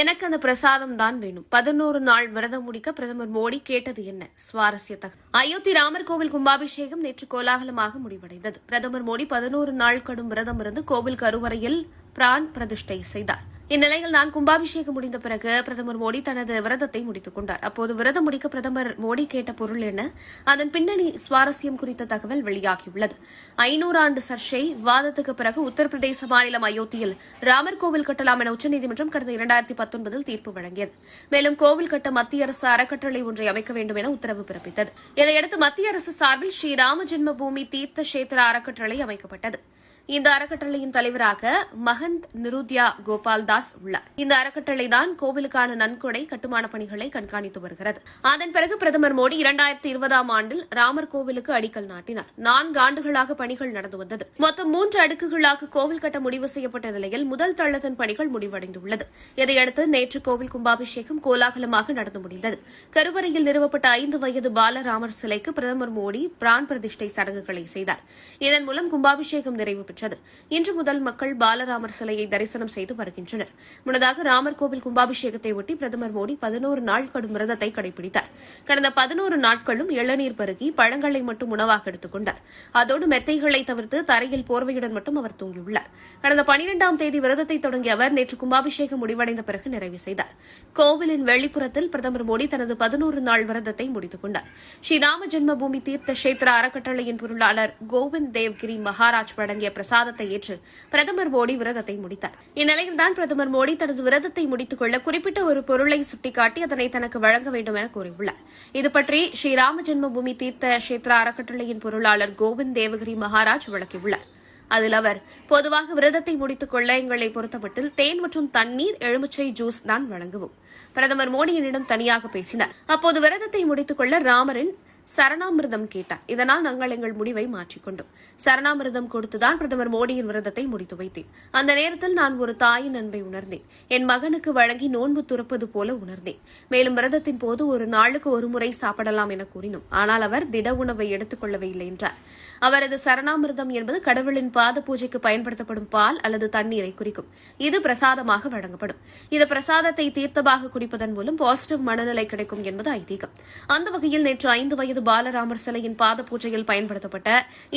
எனக்கு அந்த பிரசாதம் தான் வேணும். பதினோரு நாள் விரதம் முடிக்க பிரதமர் மோடி கேட்டது என்ன? சுவாரஸ்ய தகவல். அயோத்தி ராமர் கோவில் கும்பாபிஷேகம் நேற்று கோலாகலமாக முடிவடைந்தது. பிரதமர் மோடி பதினோரு நாள் கடும் விரதம் இருந்து கோவில் கருவறையில் பிரான் பிரதிஷ்டை செய்தார். இந்நிலையில் தான் கும்பாபிஷேகம் முடிந்த பிறகு பிரதமர் மோடி தனது விரதத்தை முடித்துக் கொண்டார். அப்போது விரதம் முடிக்க பிரதமர் மோடி கேட்ட பொருள் என்ன? அதன் பின்னணி சுவாரஸ்யம் குறித்த தகவல் வெளியாகியுள்ளது. ஐநூறு ஆண்டு சர்ச்சை விவாதத்துக்கு பிறகு உத்தரப்பிரதேச மாநிலம் அயோத்தியில் ராமர் கோவில் கட்டலாம் என உச்சநீதிமன்றம் கடந்த இரண்டாயிரத்தி பத்தொன்பதில் தீர்ப்பு வழங்கியது. மேலும் கோவில் கட்ட மத்திய அரசு அறக்கட்டளை ஒன்றை அமைக்க வேண்டும் என உத்தரவு பிறப்பித்தது. இதையடுத்து மத்திய அரசு சார்பில் ஸ்ரீராம ஜென்ம பூமி தீர்த்த கஷேத்திர அறக்கட்டளை அமைக்கப்பட்டது. இந்த அறக்கட்டளையின் தலைவராக மகந்த் நிருத்யா கோபால் தாஸ் உள்ளார். இந்த அறக்கட்டளை தான் கோவிலுக்கான நன்கொடை கட்டுமான பணிகளை கண்காணித்து வருகிறது. அதன் பிறகு பிரதமர் மோடி இரண்டாயிரத்தி இருபதாம் ஆண்டில் ராமர் கோவிலுக்கு அடிக்கல் நாட்டினார். நான்கு ஆண்டுகளாக பணிகள் நடந்து வந்தது. மொத்தம் மூன்று அடுக்குகளாக கோவில் கட்ட முடிவு செய்யப்பட்ட நிலையில் முதல் தள்ளத்தின் பணிகள் முடிவடைந்துள்ளது. இதையடுத்து நேற்று கோவில் கும்பாபிஷேகம் கோலாகலமாக நடந்து முடிந்தது. கருவறையில் நிறுவப்பட்ட ஐந்து வயது பாலராமர் சிலைக்கு பிரதமர் மோடி பிரான் பிரதிஷ்டை சடங்குகளை செய்தார். இதன் மூலம் கும்பாபிஷேகம் நிறைவு பெற்றது. இன்று முதல் மக்கள் பாலராமர் சிலையை தரிசனம் செய்து வருகின்றனர். முன்னதாக ராமர் கோவில் கும்பாபிஷேகத்தை ஒட்டி பிரதமர் மோடி பதினோரு நாள் கடும் விரதத்தை கடைபிடித்தார். கடந்த பதினோரு நாட்களும் இளநீர் பருகி பழங்களை மட்டும் உணவாக எடுத்துக் கொண்டார். அதோடு மெத்தைகளை தவிர்த்து தரையில் போர்வையுடன் மட்டும் அவர் தூங்கியுள்ளார். கடந்த பனிரெண்டாம் தேதி விரதத்தை தொடங்கிய அவர் நேற்று கும்பாபிஷேகம் முடிவடைந்த பிறகு நிறைவு செய்தார். கோவிலின் வெளிப்புறத்தில் பிரதமர் மோடி தனது பதினோரு நாள் விரதத்தை முடித்துக் கொண்டார். ஸ்ரீராம ஜென்மபூமி தீர்த்த கஷேத்திர அறக்கட்டளையின் பொருளாளர் கோவிந்த் தேவ்கிரி மகாராஜ் வழங்கிய பிரசாதத்தை ஏற்று பிரதமர் மோடி விரதத்தை முடித்தார். இந்நிலையில்தான் பிரதமர் பிரதமர் மோடி தனது விரதத்தை முடித்துக் கொள்ள குறிப்பிட்ட ஒரு பொருளை சுட்டிக்காட்டி அதனை தனக்கு வழங்க வேண்டும் என கூறியுள்ளார். இதுபற்றி ஸ்ரீராம ஜென்மபூமி தீர்த்த கஷேத்திர அறக்கட்டளையின் பொருளாளர் கோவிந்த் தேவகிரி மகாராஜ் விளக்கியுள்ளார். அதில் அவர் பொதுவாக விரதத்தை முடித்துக் கொள்ள எங்களை பொறுத்தமட்டில் தேன் மற்றும் தண்ணீர் எலுமிச்சை ஜூஸ் தான் வழங்குவோம். பிரதமர் மோடியினிடம் தனியாக பேசினார். அப்போது விரதத்தை முடித்துக் கொள்ள ராமரின் சரணாமிர்தம் கேட்டார். இதனால் நாங்கள் எங்கள் முடிவை மாற்றிக்கொண்டோம். சரணாமிர்தம் கொடுத்துதான் பிரதமர் மோடியின் விரதத்தை முடித்து வைத்தேன். அந்த நேரத்தில் நான் ஒரு தாயின் அன்பை உணர்ந்தேன். என் மகனுக்கு வழங்கி நோன்பு துறப்பது போல உணர்ந்தேன். மேலும் விரதத்தின் போது ஒரு நாளுக்கு ஒரு முறை சாப்பிடலாம் என கூறினோம். ஆனால் அவர் திட உணவை எடுத்துக் கொள்ளவே இல்லை என்றார். அவரது சரணாமிர்தம் என்பது கடவுளின் பாத பூஜைக்கு பயன்படுத்தப்படும் பால் அல்லது தண்ணீரை குறிக்கும். இது பிரசாதமாக வழங்கப்படும். இந்த பிரசாதத்தை தீர்த்தமாக குடிப்பதன் மூலம் பாசிட்டிவ் மனநிலை கிடைக்கும் என்பது ஐதீகம். அந்த வகையில் நேற்று ஐந்து வயது வயது பாலராமர் சிலையின் பாத பூஜையில் பயன்படுத்தப்பட்ட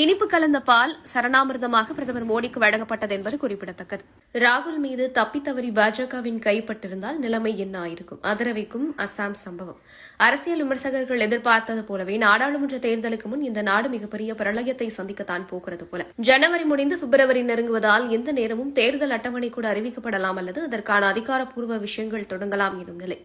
இனிப்பு கலந்த பால் சரணாமிர்தமாக பிரதமர் மோடிக்கு வழங்கப்பட்டது என்பது குறிப்பிடத்தக்கது. ராகுல் மீது தப்பித்தவறி பாஜகவின் கைப்பட்டிருந்தால் நிலைமை என்ன ஆயிருக்கும்? அதிரவைக்கும் அசாம் சம்பவம். அரசியல் விமர்சகர்கள் எதிர்பார்த்தது போலவே நாடாளுமன்ற தேர்தலுக்கு முன் இந்த நாடு மிகப்பெரிய பிரளயத்தை சந்திக்கத்தான் போகிறது போல. ஜனவரி முடிந்து பிப்ரவரி நெருங்குவதால் எந்த நேரமும் தேர்தல் அட்டவணை கூட அறிவிக்கப்படலாம் அல்லது அதற்கான அதிகாரப்பூர்வ விஷயங்கள் தொடங்கலாம் எனும் நிலை.